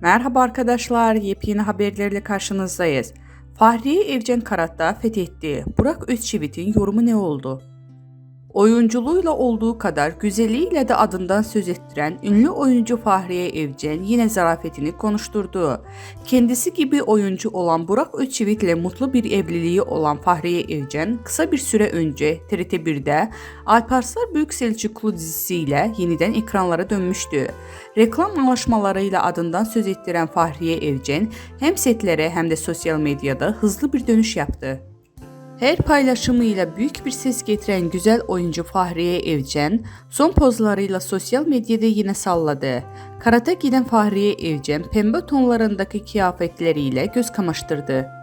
Merhaba arkadaşlar, yepyeni haberlerle karşınızdayız. Fahriye Evcen Karat'ta fethetti. Burak Özçivit'in yorumu ne oldu? Oyunculuğuyla olduğu kadar güzelliğiyle de adından söz ettiren ünlü oyuncu Fahriye Evcen yine zarafetini konuşturdu. Kendisi gibi oyuncu olan Burak Özçivit ile mutlu bir evliliği olan Fahriye Evcen kısa bir süre önce TRT1'de Alparslan Büyük Selçuklu dizisiyle yeniden ekranlara dönmüştü. Reklam anlaşmalarıyla adından söz ettiren Fahriye Evcen hem setlere hem de sosyal medyada hızlı bir dönüş yaptı. Her paylaşımıyla büyük bir ses getiren güzel oyuncu Fahriye Evcen, son pozlarıyla sosyal medyada yine salladı. Karata giden Fahriye Evcen pembe tonlarındaki kıyafetleriyle göz kamaştırdı.